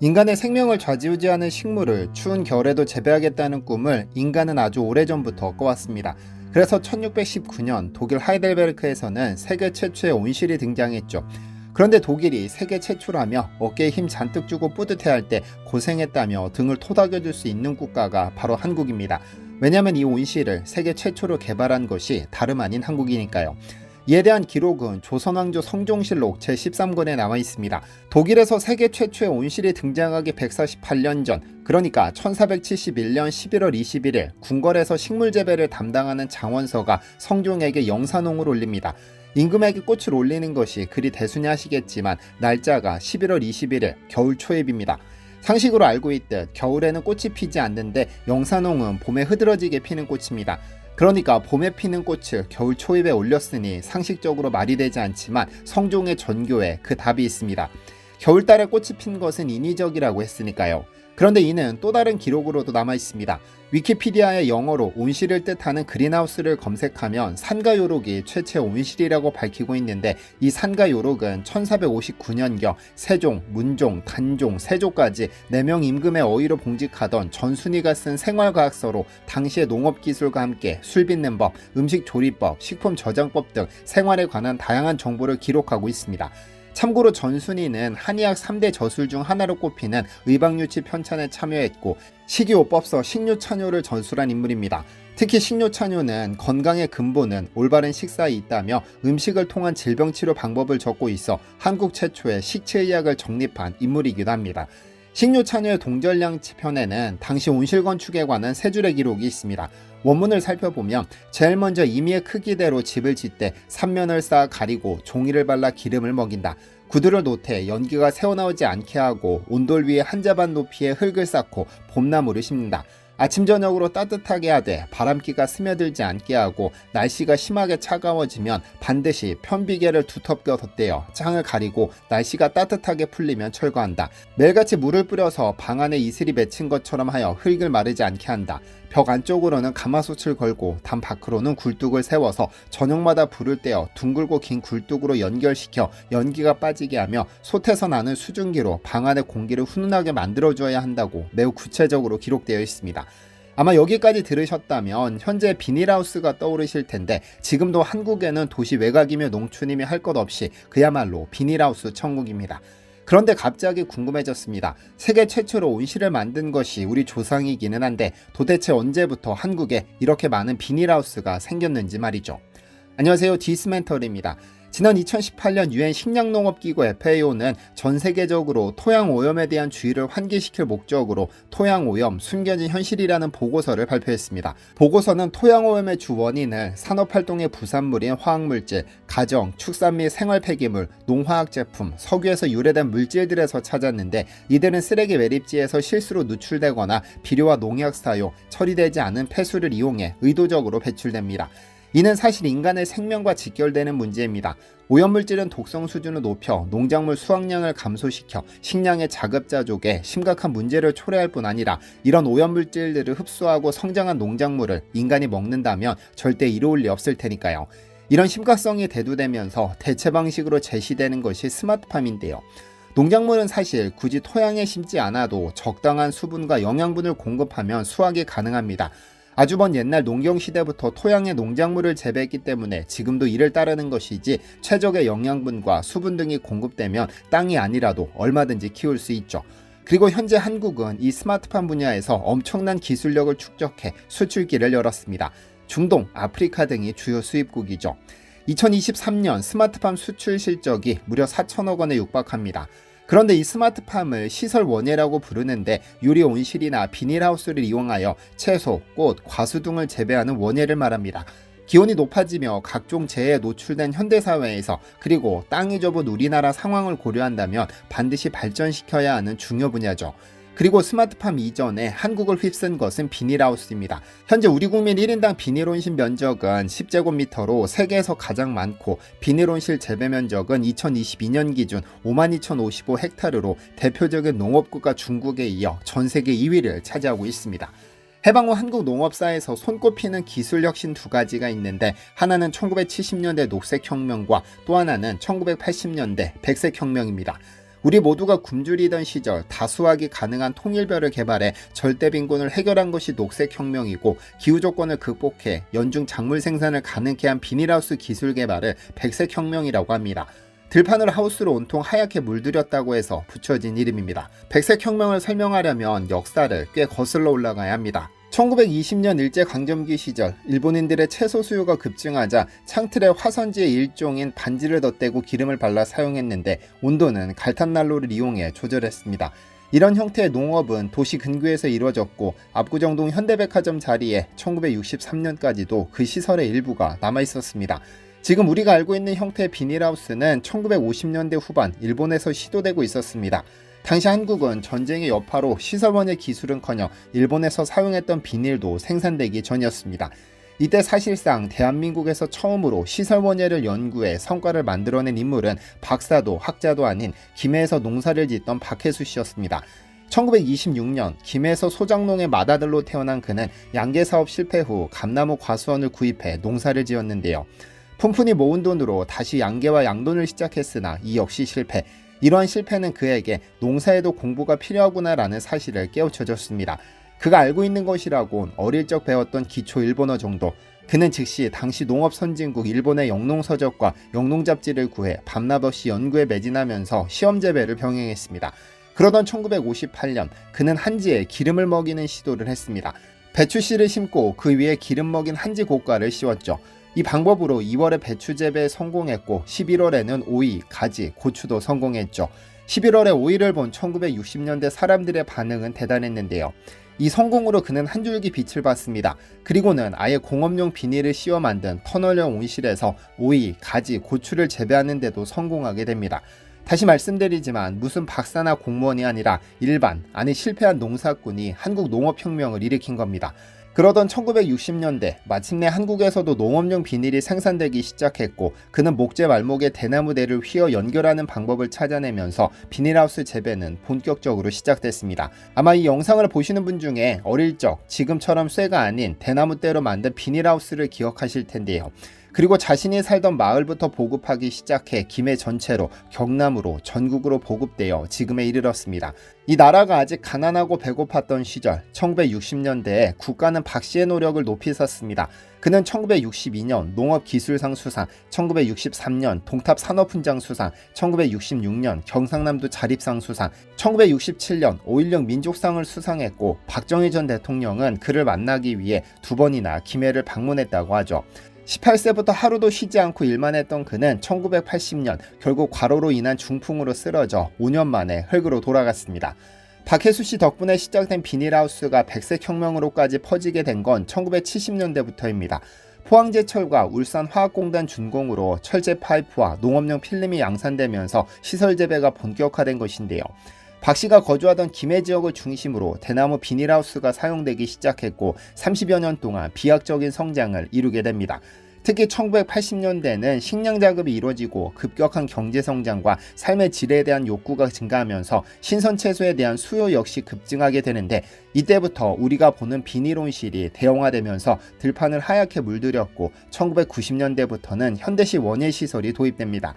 인간의 생명을 좌지우지하는 식물을 추운 겨울에도 재배하겠다는 꿈을 인간은 아주 오래전부터 꿔왔습니다. 그래서 1619년 독일 하이델베르크에서는 세계 최초의 온실이 등장했죠. 그런데 독일이 세계 최초라며 어깨에 힘 잔뜩 주고 뿌듯해할 때 고생했다며 등을 토닥여줄 수 있는 국가가 바로 한국입니다. 왜냐하면 이 온실을 세계 최초로 개발한 것이 다름 아닌 한국이니까요. 이에 대한 기록은 조선왕조 성종실록 제13권에 나와 있습니다. 독일에서 세계 최초의 온실이 등장하기 148년 전, 그러니까 1471년 11월 21일 궁궐에서 식물 재배를 담당하는 장원서가 성종에게 영산홍을 올립니다. 임금에게 꽃을 올리는 것이 그리 대수냐 하시겠지만 날짜가 11월 21일 겨울 초입입니다. 상식으로 알고 있듯 겨울에는 꽃이 피지 않는데 영산홍은 봄에 흐드러지게 피는 꽃입니다. 그러니까 봄에 피는 꽃을 겨울 초입에 올렸으니 상식적으로 말이 되지 않지만 성종의 전교에 그 답이 있습니다. 겨울달에 꽃이 핀 것은 인위적이라고 했으니까요. 그런데 이는 또 다른 기록으로도 남아 있습니다. 위키피디아의 영어로 온실을 뜻하는 그린하우스를 검색하면 산가 요록이 최초의 온실이라고 밝히고 있는데 이 산가 요록은 1459년경 세종, 문종, 단종, 세조까지 4명 임금의 어휘로 봉직하던 전순이가 쓴 생활과학서로 당시의 농업기술과 함께 술 빚는 법, 음식 조리법, 식품 저장법 등 생활에 관한 다양한 정보를 기록하고 있습니다. 참고로 전순이는 한의학 3대 저술 중 하나로 꼽히는 의방유치 편찬에 참여했고 식이요법서 식료찬요를 전술한 인물입니다. 특히 식료찬요는 건강의 근본은 올바른 식사에 있다며 음식을 통한 질병 치료 방법을 적고 있어 한국 최초의 식체의학을 정립한 인물이기도 합니다. 식료찬요의 동절량치 편에는 당시 온실 건축에 관한 세 줄의 기록이 있습니다. 원문을 살펴보면 제일 먼저 임의의 크기대로 집을 짓되 삼면을 쌓아 가리고 종이를 발라 기름을 먹인다. 구두를 놓되 연기가 새어나오지 않게 하고 온돌 위에 한 자반 높이의 흙을 쌓고 봄나무를 심는다. 아침 저녁으로 따뜻하게 하되 바람기가 스며들지 않게 하고 날씨가 심하게 차가워지면 반드시 편비계를 두텁게 덧대어 창을 가리고 날씨가 따뜻하게 풀리면 철거한다. 매일같이 물을 뿌려서 방 안에 이슬이 맺힌 것처럼 하여 흙을 마르지 않게 한다. 벽 안쪽으로는 가마솥을 걸고 담 밖으로는 굴뚝을 세워서 저녁마다 불을 떼어 둥글고 긴 굴뚝으로 연결시켜 연기가 빠지게 하며 솥에서 나는 수증기로 방 안의 공기를 훈훈하게 만들어줘야 한다고 매우 구체적으로 기록되어 있습니다. 아마 여기까지 들으셨다면 현재 비닐하우스가 떠오르실 텐데 지금도 한국에는 도시 외곽이며 농촌이며 할 것 없이 그야말로 비닐하우스 천국입니다. 그런데 갑자기 궁금해졌습니다. 세계 최초로 온실을 만든 것이 우리 조상이기는 한데 도대체 언제부터 한국에 이렇게 많은 비닐하우스가 생겼는지 말이죠. 안녕하세요. 디스멘털입니다. 지난 2018년 유엔 식량농업기구 FAO는 전 세계적으로 토양 오염에 대한 주의를 환기시킬 목적으로 토양 오염 숨겨진 현실이라는 보고서를 발표했습니다. 보고서는 토양 오염의 주 원인을 산업 활동의 부산물인 화학물질, 가정, 축산 및 생활 폐기물, 농화학 제품, 석유에서 유래된 물질들에서 찾았는데 이들은 쓰레기 매립지에서 실수로 누출되거나 비료와 농약 사용, 처리되지 않은 폐수를 이용해 의도적으로 배출됩니다. 이는 사실 인간의 생명과 직결되는 문제입니다. 오염물질은 독성 수준을 높여 농작물 수확량을 감소시켜 식량의 자급자족에 심각한 문제를 초래할 뿐 아니라 이런 오염물질들을 흡수하고 성장한 농작물을 인간이 먹는다면 절대 이로울 리 없을 테니까요. 이런 심각성이 대두되면서 대체 방식으로 제시되는 것이 스마트팜인데요. 농작물은 사실 굳이 토양에 심지 않아도 적당한 수분과 영양분을 공급하면 수확이 가능합니다. 아주 먼 옛날 농경 시대부터 토양에 농작물을 재배했기 때문에 지금도 이를 따르는 것이지 최적의 영양분과 수분 등이 공급되면 땅이 아니라도 얼마든지 키울 수 있죠. 그리고 현재 한국은 이 스마트팜 분야에서 엄청난 기술력을 축적해 수출기를 열었습니다. 중동, 아프리카 등이 주요 수입국이죠. 2023년 스마트팜 수출 실적이 무려 4천억 원에 육박합니다. 그런데 이 스마트팜을 시설 원예라고 부르는데 유리 온실이나 비닐하우스를 이용하여 채소, 꽃, 과수 등을 재배하는 원예를 말합니다. 기온이 높아지며 각종 재해에 노출된 현대사회에서 그리고 땅이 좁은 우리나라 상황을 고려한다면 반드시 발전시켜야 하는 중요 분야죠. 그리고 스마트팜 이전에 한국을 휩쓴 것은 비닐하우스입니다. 현재 우리 국민 1인당 비닐온실 면적은 10제곱미터로 세계에서 가장 많고 비닐온실 재배 면적은 2022년 기준 52,055 헥타르로 대표적인 농업국가 중국에 이어 전 세계 2위를 차지하고 있습니다. 해방 후 한국 농업사에서 손꼽히는 기술 혁신 두 가지가 있는데 하나는 1970년대 녹색혁명과 또 하나는 1980년대 백색혁명입니다. 우리 모두가 굶주리던 시절 다수하기 가능한 통일별을 개발해 절대 빈곤을 해결한 것이 녹색혁명이고 기후 조건을 극복해 연중 작물 생산을 가능케 한 비닐하우스 기술 개발을 백색혁명이라고 합니다. 들판을 하우스로 온통 하얗게 물들였다고 해서 붙여진 이름입니다. 백색혁명을 설명하려면 역사를 꽤 거슬러 올라가야 합니다. 1920년 일제강점기 시절 일본인들의 채소 수요가 급증하자 창틀에 화선지의 일종인 반지를 덧대고 기름을 발라 사용했는데 온도는 갈탄난로를 이용해 조절했습니다. 이런 형태의 농업은 도시 근교에서 이루어졌고 압구정동 현대백화점 자리에 1963년까지도 그 시설의 일부가 남아 있었습니다. 지금 우리가 알고 있는 형태의 비닐하우스는 1950년대 후반 일본에서 시도되고 있었습니다. 당시 한국은 전쟁의 여파로 시설원의 기술은커녕 일본에서 사용했던 비닐도 생산되기 전이었습니다. 이때 사실상 대한민국에서 처음으로 시설 원예를 연구해 성과를 만들어낸 인물은 박사도 학자도 아닌 김해에서 농사를 짓던 박혜수 씨였습니다. 1926년 김해에서 소장농의 맏아들로 태어난 그는 양계 사업 실패 후 감나무 과수원을 구입해 농사를 지었는데요. 푼푼히 모은 돈으로 다시 양계와 양돈을 시작했으나 이 역시 실패. 이러한 실패는 그에게 농사에도 공부가 필요하구나라는 사실을 깨우쳐줬습니다. 그가 알고 있는 것이라곤 어릴 적 배웠던 기초 일본어 정도. 그는 즉시 당시 농업 선진국 일본의 영농서적과 영농잡지를 구해 밤낮 없이 연구에 매진하면서 시험 재배를 병행했습니다. 그러던 1958년 그는 한지에 기름을 먹이는 시도를 했습니다. 배추씨를 심고 그 위에 기름 먹인 한지 고가를 씌웠죠. 이 방법으로 2월에 배추 재배에 성공했고 11월에는 오이, 가지, 고추도 성공했죠. 11월에 오이를 본 1960년대 사람들의 반응은 대단했는데요. 이 성공으로 그는 한 줄기 빛을 봤습니다. 그리고는 아예 공업용 비닐을 씌워 만든 터널형 온실에서 오이, 가지, 고추를 재배하는데도 성공하게 됩니다. 다시 말씀드리지만 무슨 박사나 공무원이 아니라 일반, 아니 실패한 농사꾼이 한국 농업혁명을 일으킨 겁니다. 그러던 1960년대 마침내 한국에서도 농업용 비닐이 생산되기 시작했고 그는 목재 말목에 대나무 대를 휘어 연결하는 방법을 찾아내면서 비닐하우스 재배는 본격적으로 시작됐습니다. 아마 이 영상을 보시는 분 중에 어릴 적 지금처럼 쇠가 아닌 대나무 대로 만든 비닐하우스를 기억하실 텐데요. 그리고 자신이 살던 마을부터 보급하기 시작해 김해 전체로 경남으로 전국으로 보급되어 지금에 이르렀습니다. 이 나라가 아직 가난하고 배고팠던 시절 1960년대에 국가는 박 씨의 노력을 높이 샀습니다. 그는 1962년 농업기술상 수상, 1963년 동탑 산업훈장 수상, 1966년 경상남도 자립상 수상, 1967년 5.16 민족상을 수상했고 박정희 전 대통령은 그를 만나기 위해 두 번이나 김해를 방문했다고 하죠. 18세부터 하루도 쉬지 않고 일만 했던 그는 1980년 결국 과로로 인한 중풍으로 쓰러져 5년 만에 흙으로 돌아갔습니다. 박혜수 씨 덕분에 시작된 비닐하우스가 백색 혁명으로까지 퍼지게 된 건 1970년대부터입니다. 포항제철과 울산화학공단 준공으로 철제 파이프와 농업용 필름이 양산되면서 시설 재배가 본격화된 것인데요. 박 씨가 거주하던 김해 지역을 중심으로 대나무 비닐하우스가 사용되기 시작했고 30여 년 동안 비약적인 성장을 이루게 됩니다. 특히 1980년대는 식량 자급이 이루어지고 급격한 경제 성장과 삶의 질에 대한 욕구가 증가하면서 신선 채소에 대한 수요 역시 급증하게 되는데 이때부터 우리가 보는 비닐 온실이 대형화되면서 들판을 하얗게 물들였고 1990년대부터는 현대식 원예 시설이 도입됩니다.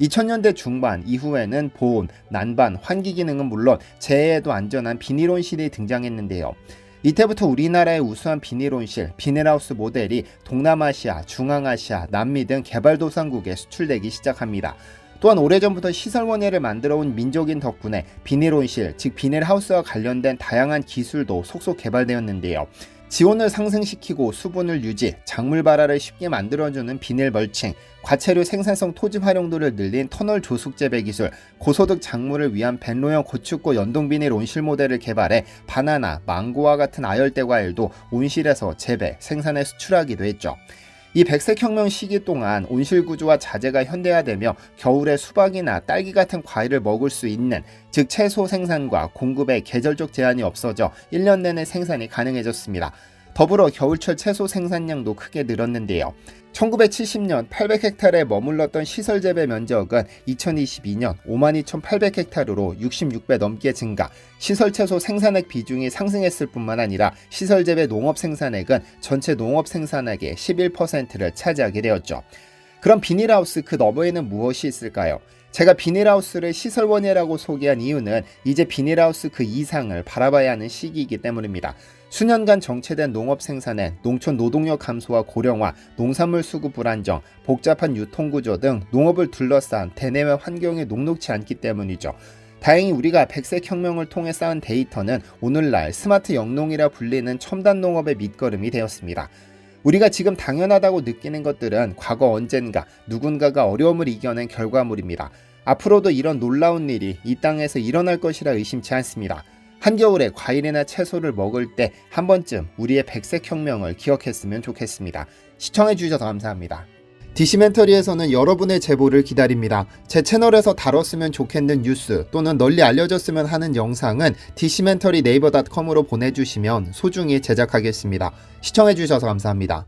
2000년대 중반 이후에는 보온, 난반, 환기 기능은 물론 재해에도 안전한 비닐온실이 등장했는데요. 이때부터 우리나라의 우수한 비닐온실, 비닐하우스 모델이 동남아시아, 중앙아시아, 남미 등 개발도상국에 수출되기 시작합니다. 또한 오래전부터 시설 원예를 만들어 온 민족인 덕분에 비닐온실, 즉 비닐하우스와 관련된 다양한 기술도 속속 개발되었는데요. 지온을 상승시키고 수분을 유지, 작물 발화를 쉽게 만들어주는 비닐 멀칭, 과체류 생산성 토지 활용도를 늘린 터널 조숙 재배 기술, 고소득 작물을 위한 벤로형 고축고 연동 비닐 온실 모델을 개발해 바나나, 망고와 같은 아열대 과일도 온실에서 재배, 생산해 수출하기도 했죠. 이 백색혁명 시기 동안 온실 구조와 자재가 현대화되며 겨울에 수박이나 딸기 같은 과일을 먹을 수 있는 즉 채소 생산과 공급에 계절적 제한이 없어져 1년 내내 생산이 가능해졌습니다. 더불어 겨울철 채소 생산량도 크게 늘었는데요. 1970년 800헥타르에 머물렀던 시설 재배 면적은 2022년 52,800헥타르로 66배 넘게 증가, 시설 채소 생산액 비중이 상승했을 뿐만 아니라 시설 재배 농업 생산액은 전체 농업 생산액의 11%를 차지하게 되었죠. 그럼 비닐하우스 그 너머에는 무엇이 있을까요? 제가 비닐하우스를 시설원이라고 소개한 이유는 이제 비닐하우스 그 이상을 바라봐야 하는 시기이기 때문입니다. 수년간 정체된 농업 생산엔 농촌 노동력 감소와 고령화, 농산물 수급 불안정, 복잡한 유통 구조 등 농업을 둘러싼 대내외 환경이 녹록치 않기 때문이죠. 다행히 우리가 백색 혁명을 통해 쌓은 데이터는 오늘날 스마트 영농이라 불리는 첨단 농업의 밑거름이 되었습니다. 우리가 지금 당연하다고 느끼는 것들은 과거 언젠가 누군가가 어려움을 이겨낸 결과물입니다. 앞으로도 이런 놀라운 일이 이 땅에서 일어날 것이라 의심치 않습니다. 한겨울에 과일이나 채소를 먹을 때 한 번쯤 우리의 백색 혁명을 기억했으면 좋겠습니다. 시청해주셔서 감사합니다. 디시멘터리에서는 여러분의 제보를 기다립니다. 제 채널에서 다뤘으면 좋겠는 뉴스 또는 널리 알려졌으면 하는 영상은 디시멘터리 네이버 닷컴으로 보내주시면 소중히 제작하겠습니다. 시청해주셔서 감사합니다.